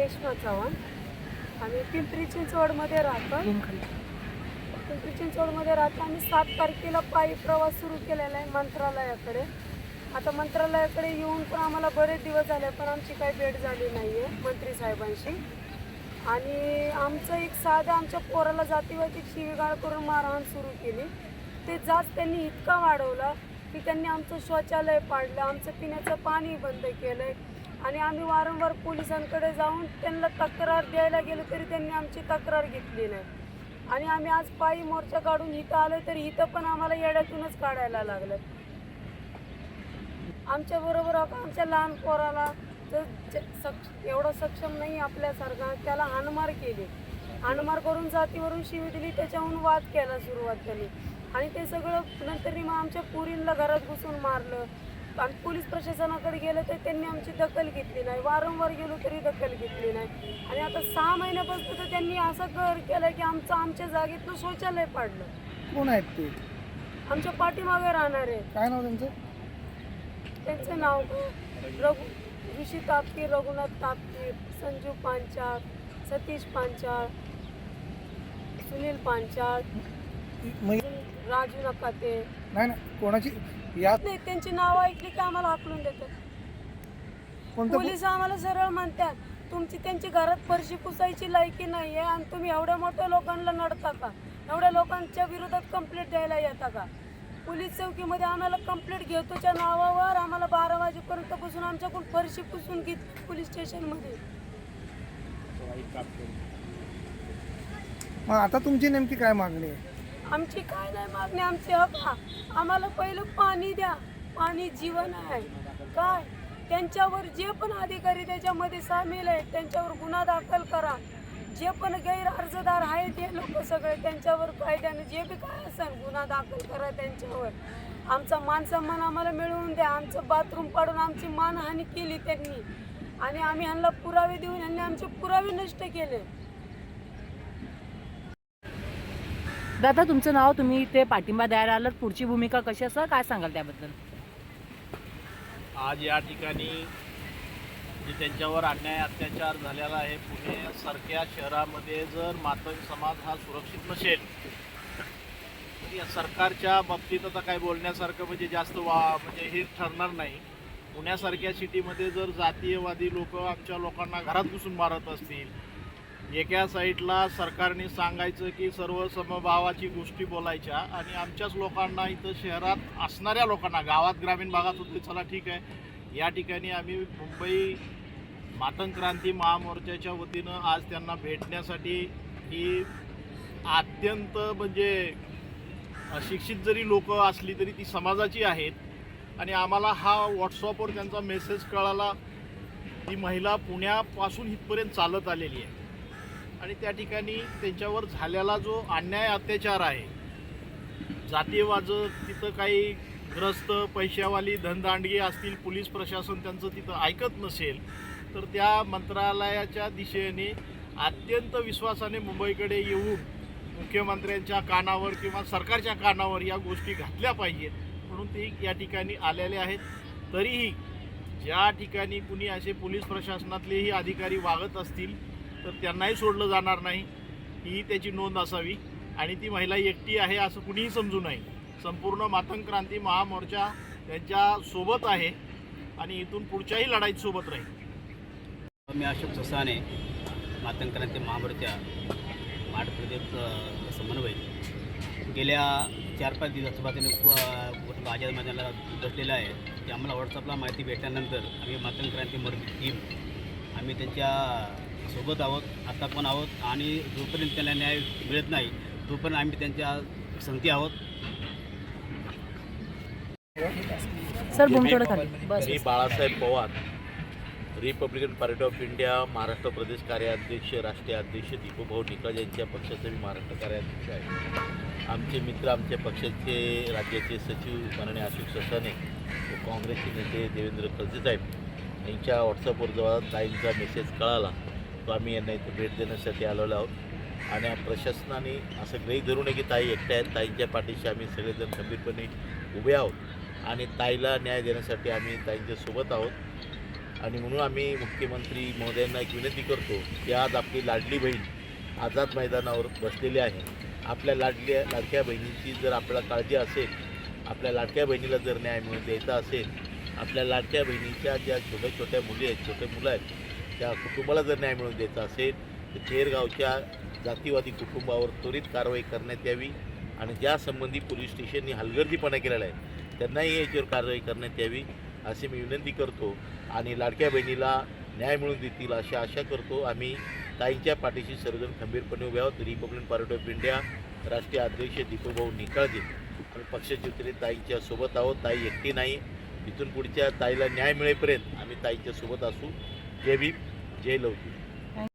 रेश्मा चव्हाण. आम्ही पिंपरी चिंचवडमध्ये राहतो. पिंपरी चिंचवडमध्ये राहतो आम्ही सात तारखेला पायी प्रवास सुरू केलेला आहे मंत्रालयाकडे. आता मंत्रालयाकडे येऊन पण आम्हाला बरेच दिवस झाले पण आमची काही भेट झाली नाही आहे मंत्री साहेबांशी. आणि आमचं एक साधं आमच्या पोराला जातीवादी शिवीगाळ करून मारहाण सुरू केली. ते जात त्यांनी इतका वाढवला की त्यांनी आमचं शौचालय पाडलं आमचं पिण्याचं पाणी बंद केलंय. आणि आम्ही वारंवार पोलिसांकडे जाऊन त्यांना तक्रार द्यायला गेलो तरी त्यांनी आमची तक्रार घेतली नाही. आणि आम्ही आज पायी मोर्चा काढून इथं आलो तरी इथं पण आम्हाला येड्यातूनच काढायला लागलं. आमच्या बरोबर आमच्या लहान पोराला तर सक्ष एवढं सक्षम नाही आपल्यासारखा त्याला हाणमार केली. हाणमार करून जातीवरून शिवी दिली त्याच्याहून वाद केला सुरुवात केली आणि ते सगळं नंतर मग आमच्या पुरींना घरात घुसून मारलं. आणि पोलीस प्रशासनाकडे गेलं तर त्यांनी आमची दखल घेतली नाही. वारंवार गेलो तरी दखल घेतली नाही. आणि आता सहा महिन्यापासून तर त्यांनी असं कर केलं की आमचं आमच्या जागेतनं शौचालय पाडलं. कोण आहेत ते? आमच्या पाठीमागे राहणार आहे काय नाव त्यांचं? त्यांचं नाव रघु ऋषी तापकीर रघुनाथ तापकीर संजू पांचाळ सतीश पांचाळ सुनील पांचाळ म्हणजे राजू नकाते. नाही नाही कोणाची यात नाही त्यांची नावं ऐकली की आम्हाला हाकलून देतात. कोणतं पोलीस आम्हाला सरळ म्हणतात तुमची त्यांची घरात फरशी पुसायची लायकी नाही आहे आणि तुम्ही एवढ्या मोठ्या लोकांना नडता का? एवढ्या लोकांच्या विरोधात कंप्लेंट द्यायला येता का? पोलीस चौकीमध्ये आम्हाला कंप्लेंट घेतोच्या नावावर आम्हाला बारा वाजेपर्यंत बसून आमच्याकडून फरशी पुसून घेत पोलीस स्टेशनमध्ये. मग आता तुमची नेमकी काय मागणी आहे? आमची काय नाही मागणी आमची हका आम्हाला पहिलं पाणी द्या. पाणी जीवन आहे. काय? त्यांच्यावर जे पण अधिकारी त्याच्यामध्ये सामील आहेत त्यांच्यावर गुन्हा दाखल करा. जे पण गैर अर्जदार आहेत हे लोक सगळे त्यांच्यावर कायद्याने जे बी काय असेल गुन्हा दाखल करा त्यांच्यावर. आमचा मानसन्मान आम्हाला मिळवून द्या. आमचं बाथरूम पाडून आमची मानहानी केली त्यांनी. आणि आम्ही ह्यांना पुरावे देऊन ह्यांनी आमचे पुरावे नष्ट केले. दादा तुमचं नाव तुम्ही इथे पाठिंबा द्यायला आलात. पुढची भूमिका कशी असं काय सांगाल त्याबद्दल? आज या ठिकाणी जे त्यांच्यावर अन्याय अत्याचार झालेला आहे पुण्यासारख्या शहरामध्ये जर मातंग समाज हा सुरक्षित नसेल तर या सरकारच्या बाबतीत आता काय बोलण्यासारखं म्हणजे जास्त वा म्हणजे हे ठरणार नाही. पुण्यासारख्या सिटीमध्ये जर जातीयवादी लोक आमच्या लोकांना घरात घुसून मारत असतील एका साईडला सरकारने सांगायचं की सर्व समभावाची गोष्टी बोलायच्या आणि आमच्याच लोकांना इथं शहरात असणाऱ्या लोकांना गावात ग्रामीण भागात होते चला ठीक आहे. या ठिकाणी आम्ही मुंबई मातंग क्रांती महामोर्चाच्या वतीनं आज त्यांना भेटण्यासाठी ही अत्यंत म्हणजे अशिक्षित जरी लोक असली तरी ती समाजाची आहेत. आणि आम्हाला हा व्हॉट्सअपवर त्यांचा मेसेज कळाला ती महिला पुण्यापासून इथपर्यंत चालत आलेली आहे. आणि त्या ठिकाणी त्यांच्यावर झालेला जो अन्याय अत्याचार आहे जातीयवाद तिथं काही ग्रस्त पैशावाली धनदांडगी असतील पोलीस प्रशासन त्यांचं तिथं ऐकत नसेल तर त्या मंत्रालयाच्या दिशेने अत्यंत विश्वासाने मुंबईकडे येऊन मुख्यमंत्र्यांच्या कानावर किंवा सरकारच्या कानावर या गोष्टी घातल्या पाहिजेत म्हणून ते या ठिकाणी आलेले आहेत. तरीही ज्या ठिकाणी कुणी असे पोलीस प्रशासनातलेही अधिकारी वागत असतील तर त्यांनाही सोडलं जाणार नाही. ही त्याची नोंद असावी. आणि ती महिला एकटी आहे असं कुणीही समजू नये. संपूर्ण मातंग क्रांती महामोर्चा त्यांच्यासोबत आहे आणि इथून पुढच्याही लढाईत सोबत राहील. मी अशोक ससाने मातंग क्रांती महामोर्चा माड प्रदेश समन्वय गेल्या चार पाच दिवसापासून बाजार माझ्याला बसलेला आहे. ते आम्हाला व्हॉट्सअपला माहिती भेटल्यानंतर आम्ही मातंग क्रांती मोर्चा टीम आम्ही त्यांच्या सोबत आहोत आता पण आहोत आणि जोपर्यंत त्यांना न्याय मिळत नाही तोपर्यंत आम्ही त्यांच्या संगती आहोत. Sir me Balasaheb Pawar Republican party of India Maharashtra प्रदेश कार्याध्यक्ष राष्ट्रीय अध्यक्ष दीपभाऊ निकज यांच्या पक्षाचे मी महाराष्ट्र कार्याध्यक्ष आहे. आमचे मित्र आमच्या पक्षाचे राज्याचे सचिव माननीय अशोक ससाने व काँग्रेसचे नेते देवेंद्र खलसेसाहेब यांच्या व्हॉट्सअपवर जेव्हा ताईंचा मेसेज कळाला. तो आम्ही यांना इथं भेट देण्यासाठी आलेलो आहोत. आणि प्रशासनाने असं गृहीत धरू नये की ताई एकट्या आहेत. ताईंच्या पाठीशी आम्ही सगळेजण खंबीरपणे उभे आहोत. आणि ताईला न्याय देण्यासाठी आम्ही ताईंच्या सोबत आहोत. आणि म्हणून आम्ही मुख्यमंत्री महोदयांना एक विनंती करतो की आज आपली लाडली बहीण आझाद मैदानावर बसलेली आहे. आपल्या लाडल्या लाडक्या बहिणीची जर आपल्याला काळजी असेल आपल्या लाडक्या बहिणीला जर न्याय मिळून द्यायचा असेल आपल्या लाडक्या बहिणीच्या ज्या छोट्या छोट्या मुली आहेत छोटे मुलं आहेत त्या कुटुंबाला जर न्याय मिळवून द्यायचा असेल तर खेरगावच्या जातीवादी कुटुंबावर त्वरित कारवाई करण्यात यावी आणि ज्या संबंधी पोलीस स्टेशननी हलगर्जीपणा केलेला आहे. त्यांनाही याच्यावर कारवाई करण्यात यावी अशी मी विनंती करतो आणि लाडक्या बहिणीला न्याय मिळवून देतील अशी आशा करतो. आम्ही ताईंच्या पाठीशी सर्वजण खंबीरपणे उभे आहोत. रिपब्लिकन पार्टी ऑफ इंडिया राष्ट्रीय अध्यक्ष दीपूभाऊ निकाळजे आणि तरी ताईंच्या सोबत आहोत. ताई एकटी नाही. इथून पुढच्या ताईला न्याय मिळेपर्यंत आम्ही ताईच्या सोबत असू. जय भीम. जय लवजी